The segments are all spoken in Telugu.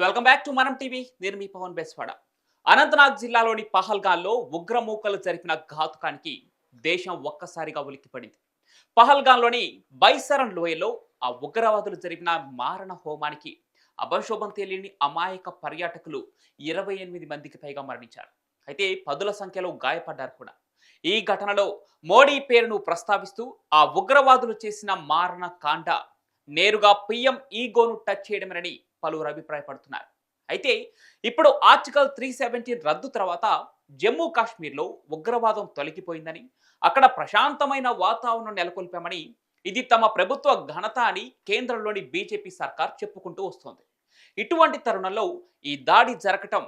Welcome back to Manam TV నేను మీ పవన్ బెస్వాడ. అనంతనాగ్ జిల్లాలోని పహల్గాన్లో ఉగ్రమూకలు జరిపిన ఘాతుకానికి దేశం ఒక్కసారిగా ఉలిక్కిపడింది. పహల్గాన్లోని బైసరన్ లోయలో ఆ ఉగ్రవాదులు జరిపిన మారణ హోమానికి అభశోభం తెలియని అమాయక పర్యాటకులు ఇరవై ఎనిమిది మందికి పైగా మరణించారు. అయితే పదుల సంఖ్యలో గాయపడ్డారు కూడా. ఈ ఘటనలో మోడీ పేరును ప్రస్తావిస్తూ ఆ ఉగ్రవాదులు చేసిన మారణ కాండ నేరుగా పిఎం ఈగోను టచ్ చేయడమేనని పలువురు అభిప్రాయపడుతున్నారు అయితే ఇప్పుడు ఆర్టికల్ త్రీ సెవెంటీన్ రద్దు తర్వాత జమ్మూ కాశ్మీర్లో ఉగ్రవాదం తొలగిపోయిందని అక్కడ ప్రశాంతమైన వాతావరణం నెలకొల్పామని ఇది తమ ప్రభుత్వ ఘనత అని కేంద్రంలోని బీజేపీ సర్కార్ చెప్పుకుంటూ వస్తోంది. ఇటువంటి తరుణంలో ఈ దాడి జరగటం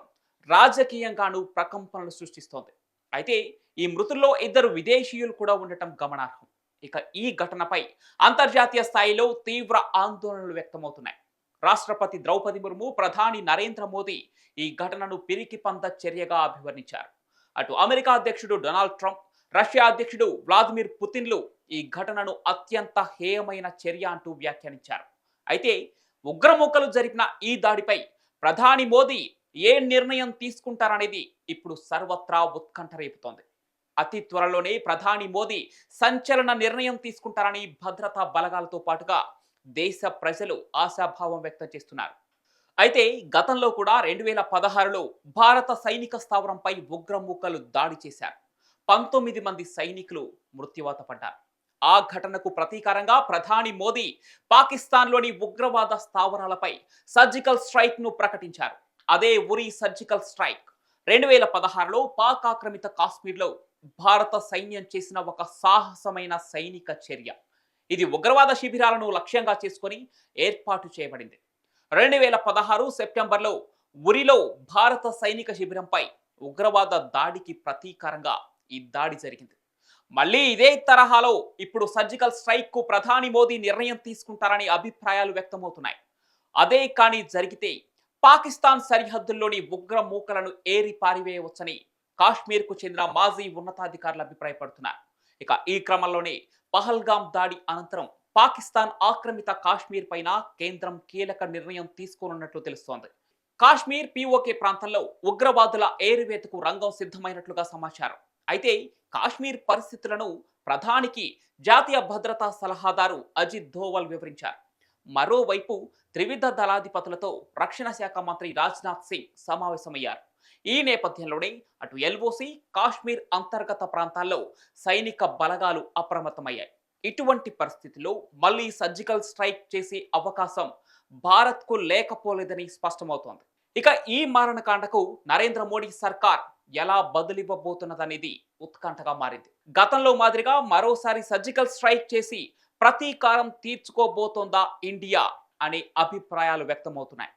రాజకీయంగాను ప్రకంపనలు సృష్టిస్తోంది. అయితే ఈ మృతుల్లో ఇద్దరు విదేశీయులు కూడా ఉండటం గమనార్హం. ఇక ఈ ఘటనపై అంతర్జాతీయ స్థాయిలో తీవ్ర ఆందోళనలు వ్యక్తమవుతున్నాయి. రాష్ట్రపతి ద్రౌపది ముర్ము ప్రధాని నరేంద్ర మోదీ ఈ ఘటనను పిరికిపంద చర్యగా అభివర్ణించారు. అటు అమెరికా అధ్యక్షుడు డొనాల్డ్ ట్రంప్ రష్యా అధ్యక్షుడు వ్లాదిమిర్ పుతిన్లు ఈ ఘటనను అత్యంత హేయమైన చర్య అంటూ వ్యాఖ్యానించారు. అయితే ఉగ్రమూకలు జరిపిన ఈ దాడిపై ప్రధాని మోదీ ఏ నిర్ణయం తీసుకుంటారనేది ఇప్పుడు సర్వత్రా ఉత్కంఠ రేపుతోంది. అతి త్వరలోనే ప్రధాని మోదీ సంచలన నిర్ణయం తీసుకుంటారని భద్రతా బలగాలతో పాటుగా దేశ ప్రజలు ఆశాభావం వ్యక్తం చేస్తున్నారు. అయితే గతంలో కూడా రెండు వేల పదహారులో భారత సైనిక స్థావరంపై ఉగ్రమూకలు దాడి చేశారు. పంతొమ్మిది మంది సైనికులు మృత్యువాత పడ్డారు. ఆ ఘటనకు ప్రతీకారంగా ప్రధాని మోదీ పాకిస్తాన్లోని ఉగ్రవాద స్థావరాలపై సర్జికల్ స్ట్రైక్ను ప్రకటించారు. అదే ఉరి సర్జికల్ స్ట్రైక్. రెండు వేల పదహారులో పాక్ ఆక్రమిత కాశ్మీర్లో భారత సైన్యం చేసిన ఒక సాహసమైన సైనిక చర్య. ఇది ఉగ్రవాద శిబిరాలను లక్ష్యంగా చేసుకొని ఏర్పాటు చేయబడింది. రెండు వేల పదహారు సెప్టెంబర్లో ఉరిలో భారత సైనిక శిబిరంపై ఉగ్రవాద దాడికి ప్రతీకారంగా ఈ దాడి జరిగింది. మళ్ళీ ఇదే తరహాలో ఇప్పుడు సర్జికల్ స్ట్రైక్కు ప్రధాని మోదీ నిర్ణయం తీసుకుంటారని అభిప్రాయాలు వ్యక్తమవుతున్నాయి. అదే కానీ జరిగితే పాకిస్తాన్ సరిహద్దుల్లోని ఉగ్ర మూకలను ఏరి పారివేయవచ్చని కాశ్మీర్కు చెందిన మాజీ ఉన్నతాధికారులు అభిప్రాయపడుతున్నారు. ఇక ఈ క్రమంలోనే పహల్గాం దాడి అనంతరం పాకిస్తాన్ ఆక్రమిత కాశ్మీర్ పైన కేంద్రం కీలక నిర్ణయం తీసుకోనున్నట్లు తెలుస్తోంది. కాశ్మీర్ పీఓకే ప్రాంతంలో ఉగ్రవాదుల ఏరువేతకు రంగం సిద్ధమైనట్లుగా సమాచారం. అయితే కాశ్మీర్ పరిస్థితులను ప్రధానికి జాతీయ భద్రతా సలహాదారు అజిత్ ధోవల్ వివరించారు. మరోవైపు త్రివిధ దళాధిపతులతో రక్షణ శాఖ మంత్రి రాజ్నాథ్ సింగ్ సమావేశమయ్యారు. ఈ నేపథ్యంలోనే అటు ఎల్ఓసి కాశ్మీర్ అంతర్గత ప్రాంతాల్లో సైనిక బలగాలు అప్రమత్తమయ్యాయి. ఇటువంటి పరిస్థితిలో మళ్ళీ సర్జికల్ స్ట్రైక్ చేసే అవకాశం భారత్కు లేకపోలేదని స్పష్టమవుతోంది. ఇక ఈ మారణకాండకు నరేంద్ర మోడీ సర్కార్ ఎలా బదులివ్వబోతున్నదనేది ఉత్కంఠగా మారింది. గతంలో మాదిరిగా మరోసారి సర్జికల్ స్ట్రైక్ చేసి ప్రతీకారం తీర్చుకోబోతోందా ఇండియా అనే అభిప్రాయాలు వ్యక్తమవుతున్నాయి.